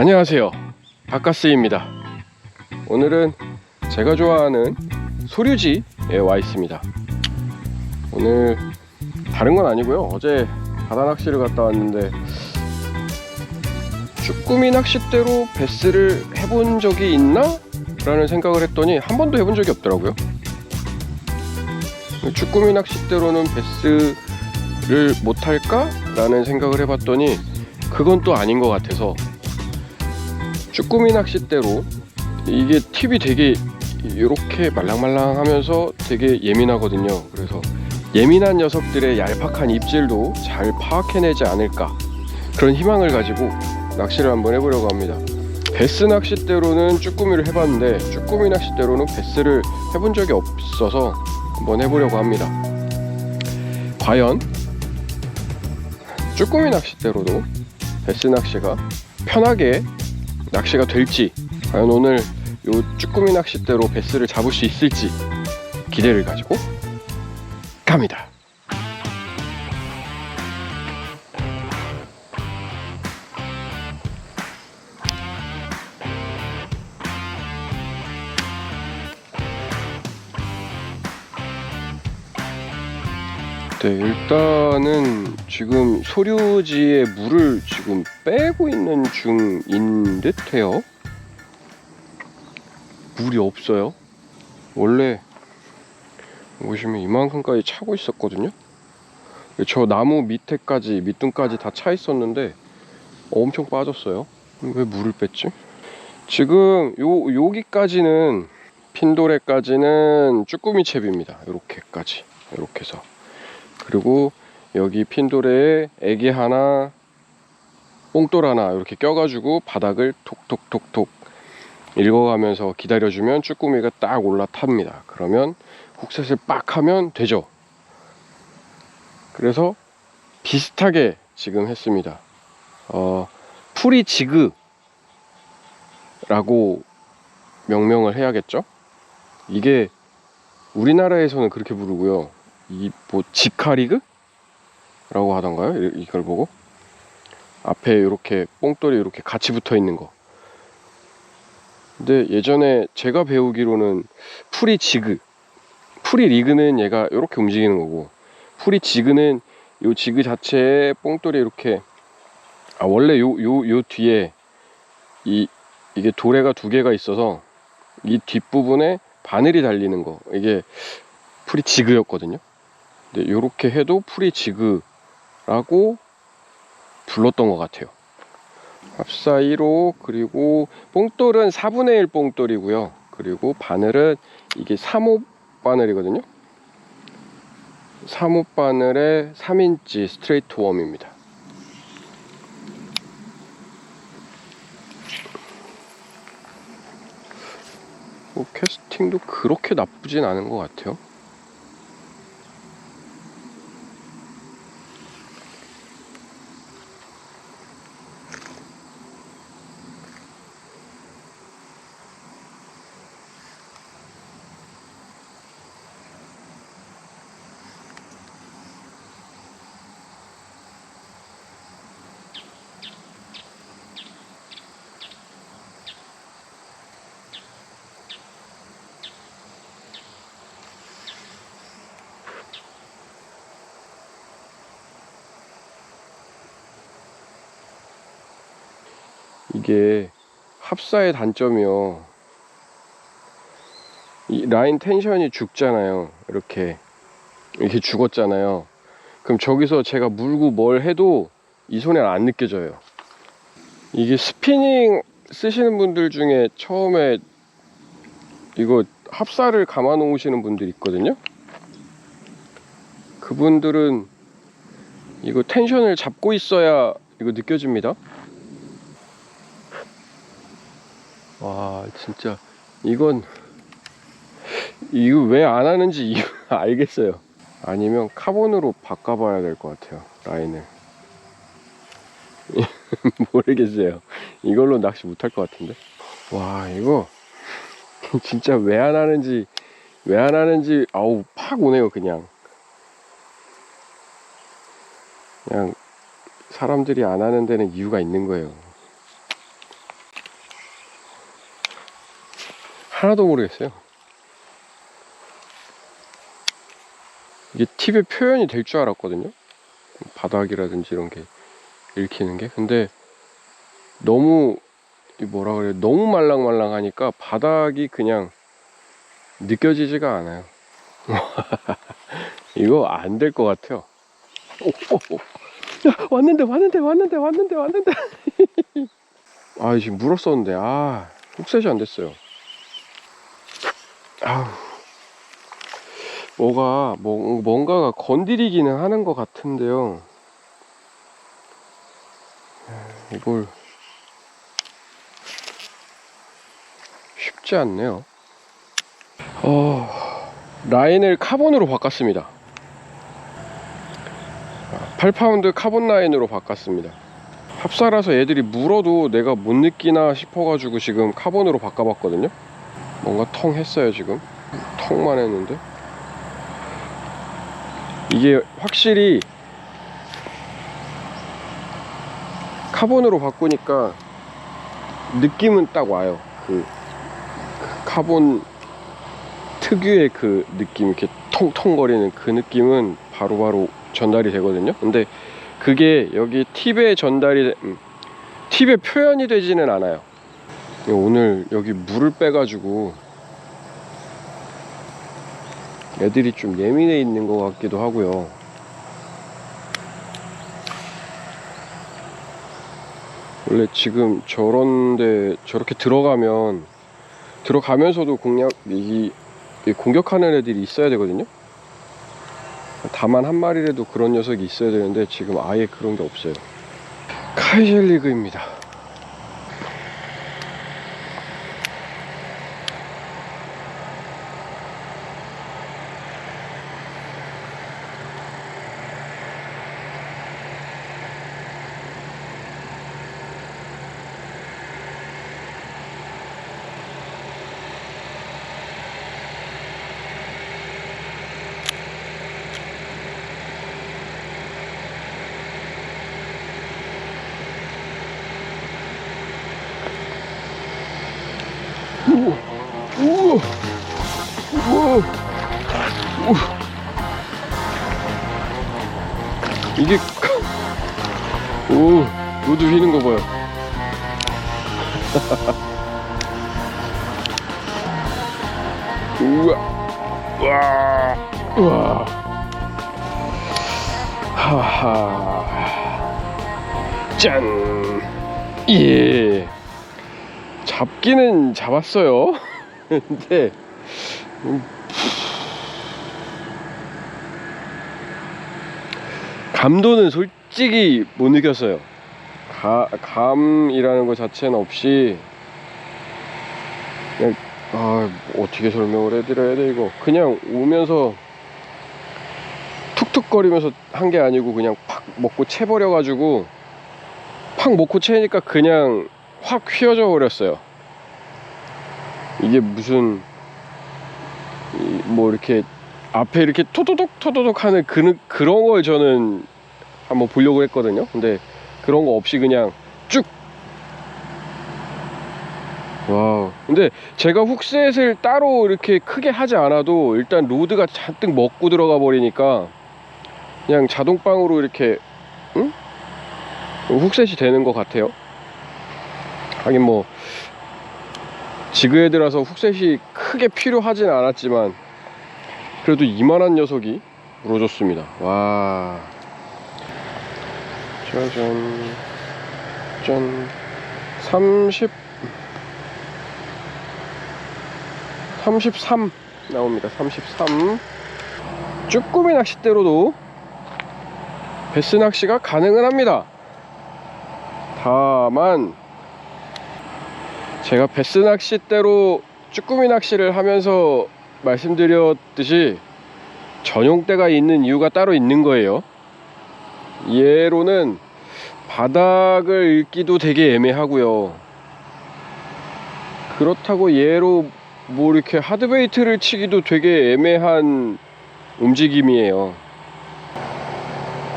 안녕하세요. 바카스입니다. 오늘은 제가 좋아하는 소류지에 와 있습니다. 오늘 다른 건 아니고요. 어제 바다 낚시를 갔다 왔는데 쭈꾸미 낚싯대로 베스를 해본 적이 있나? 라는 생각을 했더니 한 번도 해본 적이 없더라고요. 쭈꾸미 낚싯대로는 베스를 못할까? 라는 생각을 해봤더니 그건 또 아닌 것 같아서 쭈꾸미 낚싯대로 이게 팁이 되게 이렇게 말랑말랑하면서 되게 예민하거든요. 그래서 예민한 녀석들의 얄팍한 입질도 잘 파악해내지 않을까 그런 희망을 가지고 낚시를 한번 해보려고 합니다. 베스 낚싯대로는 쭈꾸미를 해봤는데 쭈꾸미 낚싯대로는 베스를 해본 적이 없어서 한번 해보려고 합니다. 과연 쭈꾸미 낚싯대로도 베스 낚시가 편하게 낚시가 될지 과연 오늘 요 쭈꾸미 낚싯대로 베스를 잡을 수 있을지 기대를 가지고 갑니다. 네, 일단은 지금 소류지에 물을 지금 빼고 있는 중인 듯해요. 물이 없어요. 원래 보시면 이만큼까지 차고 있었거든요. 저 나무 밑에까지 밑둥까지 다 차 있었는데 엄청 빠졌어요. 왜 물을 뺐지? 지금 요 여기까지는 핀도레까지는 쭈꾸미 채비입니다. 이렇게까지 이렇게 해서 그리고 여기 핀도레에 애기 하나 뽕돌 하나 이렇게 껴가지고 바닥을 톡톡톡톡 읽어가면서 기다려주면 쭈꾸미가 딱 올라탑니다. 그러면 훅셋을 빡 하면 되죠. 그래서 비슷하게 지금 했습니다. 어, 풀이 지그 라고 명명을 해야겠죠? 이게 우리나라에서는 그렇게 부르고요. 이 뭐 지카리그? 라고 하던가요? 이- 이걸 보고 앞에 이렇게 뽕돌이 이렇게 같이 붙어 있는 거. 근데 예전에 제가 배우기로는 풀이 지그, 풀이 리그는 얘가 이렇게 움직이는 거고 풀이 지그는 요 지그 자체에 뽕돌이 이렇게 아 원래 요 요 요 뒤에 이 이게 도래가 두 개가 있어서 이 뒷부분에 바늘이 달리는 거 이게 풀이 지그였거든요. 근데 요렇게 해도 풀이 지그라고 불렀던 것 같아요. 합사 1호 그리고 뽕돌은 4분의 1 뽕돌이고요. 그리고 바늘은 이게 3호 바늘이거든요. 3호 바늘에 3인치 스트레이트 웜입니다. 뭐 캐스팅도 그렇게 나쁘진 않은 것 같아요. 이게 합사의 단점이요. 이 라인 텐션이 죽잖아요. 이렇게 이렇게 죽었잖아요. 그럼 저기서 제가 물고 뭘 해도 이 손에 안 느껴져요. 이게 스피닝 쓰시는 분들 중에 처음에 이거 합사를 감아 놓으시는 분들 있거든요. 그분들은 이거 텐션을 잡고 있어야 이거 느껴집니다. 와 진짜. 이건 이거 왜 안 하는지 알겠어요. 아니면 카본으로 바꿔봐야 될 것 같아요 라인을. 모르겠어요. 이걸로 낚시 못할 것 같은데. 와 이거 진짜 왜 안 하는지 왜 안 하는지 아우 팍 오네요 그냥. 그냥 사람들이 안 하는 데는 이유가 있는 거예요 하나도 모르겠어요. 이게 팁의 표현이 될 줄 알았거든요. 바닥이라든지 이런 게 읽히는 게. 근데 너무 이 뭐라 그래 너무 말랑말랑하니까 바닥이 그냥 느껴지지가 않아요. 이거 안 될 것 같아요. 오, 오, 오. 야, 왔는데 왔는데 왔는데 왔는데 왔는데. 아 지금 물었었는데 아 훅셋이 안 됐어요. 뭐가 뭐, 뭔가가 건드리기는 하는 것 같은데요. 이걸 쉽지 않네요. 어, 라인을 카본으로 바꿨습니다. 8파운드 카본 라인으로 바꿨습니다. 합사라서 애들이 물어도 내가 못 느끼나 싶어가지고 지금 카본으로 바꿔봤거든요. 뭔가 텅 했어요 지금. 텅만 했는데. 이게 확실히 카본으로 바꾸니까 느낌은 딱 와요. 그 카본 특유의 그 느낌 이렇게 통통거리는 그 느낌은 바로바로 전달이 되거든요. 근데 그게 여기 팁에 전달이 음, 팁에 표현이 되지는 않아요. 오늘 여기 물을 빼가지고 애들이 좀 예민해 있는 것 같기도 하고요. 원래 지금 저런데 저렇게 들어가면 들어가면서도 공략 이, 이 공격하는 애들이 있어야 되거든요. 다만 한 마리라도 그런 녀석이 있어야 되는데 지금 아예 그런 게 없어요. 카이젤 리그입니다. 우와, 우와, 이게 오, 로드 휘는 거 봐요. 우와, 와, 우와, 하하, 짠, 예. 잡기는 잡았어요. 근데 음, 감도는 솔직히 못 느꼈어요. 가, 감이라는 것 자체는 없이 그냥 아 어떻게 설명을 해드려야 돼 이거 그냥 오면서 툭툭거리면서 한 게 아니고 그냥 팍 먹고 채버려 가지고 팍 먹고 채니까 그냥 확 휘어져 버렸어요. 이게 무슨 이- 뭐 이렇게 앞에 이렇게 토도독 토도독 하는 그, 그런 걸 저는 한번 보려고 했거든요. 근데 그런 거 없이 그냥 쭉. 와우. 근데 제가 훅셋을 따로 이렇게 크게 하지 않아도 일단 로드가 잔뜩 먹고 들어가 버리니까 그냥 자동방으로 이렇게 응? 훅셋이 되는 것 같아요. 하긴 뭐 지그에 들어서 훅셋이 크게 필요하진 않았지만 그래도 이만한 녀석이 물어줬습니다 와 짜잔 짠 30, 33 나옵니다. 33 쭈꾸미 낚싯대로도 베스 낚시가 가능은 합니다. 다만 제가 베스 낚싯대로 쭈꾸미 낚시를 하면서 말씀드렸듯이 전용대가 있는 이유가 따로 있는 거예요. 얘로는 바닥을 읽기도 되게 애매하고요. 그렇다고 얘로 뭐 이렇게 하드베이트를 치기도 되게 애매한 움직임이에요.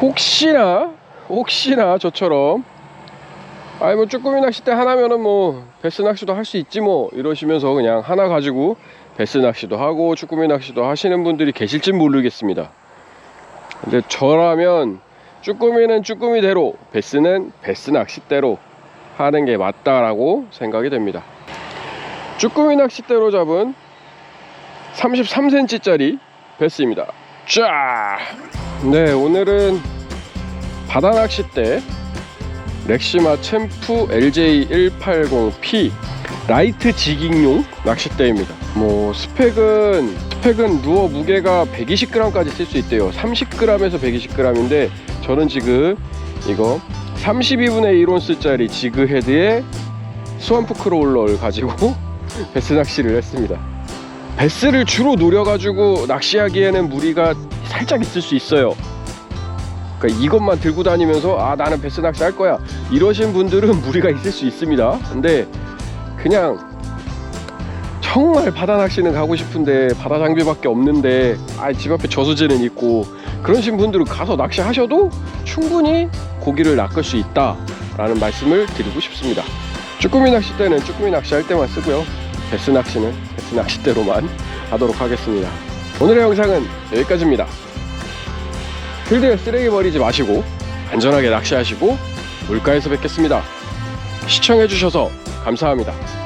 혹시나 혹시나 저처럼 아니 뭐 쭈꾸미 낚싯대 하나면은 뭐 베스 낚시도 할 수 있지 뭐 이러시면서 그냥 하나 가지고 베스 낚시도 하고 쭈꾸미 낚시도 하시는 분들이 계실진 모르겠습니다. 근데 저라면 쭈꾸미는 쭈꾸미대로 베스는 베스 낚싯대로 하는 게 맞다라고 생각이 됩니다. 쭈꾸미 낚싯대로 잡은 33cm짜리 베스입니다. 쫙! 네, 오늘은 바다 낚싯대 렉시마 챔프 LJ180P 라이트 지깅용 낚싯대입니다. 뭐 스펙은 스펙은 루어 무게가 120g까지 쓸 수 있대요. 30g에서 120g인데 저는 지금 이거 32분의 1온스짜리 지그 헤드에 스완프 크롤러를 가지고 베스 낚시를 했습니다. 베스를 주로 노려가지고 낚시하기에는 무리가 살짝 있을 수 있어요. 그러니까 이것만 들고 다니면서 아 나는 베스 낚시 할 거야 이러신 분들은 무리가 있을 수 있습니다. 근데 그냥 정말 바다 낚시는 가고 싶은데 바다 장비밖에 없는데 아 집 앞에 저수지는 있고 그러신 분들은 가서 낚시하셔도 충분히 고기를 낚을 수 있다라는 말씀을 드리고 싶습니다. 쭈꾸미 낚싯대는 쭈꾸미 낚시할 때만 쓰고요. 베스 낚시는 베스 낚싯대로만 하도록 하겠습니다. 오늘의 영상은 여기까지입니다. 필드에 쓰레기 버리지 마시고 안전하게 낚시하시고 물가에서 뵙겠습니다. 시청해주셔서 감사합니다.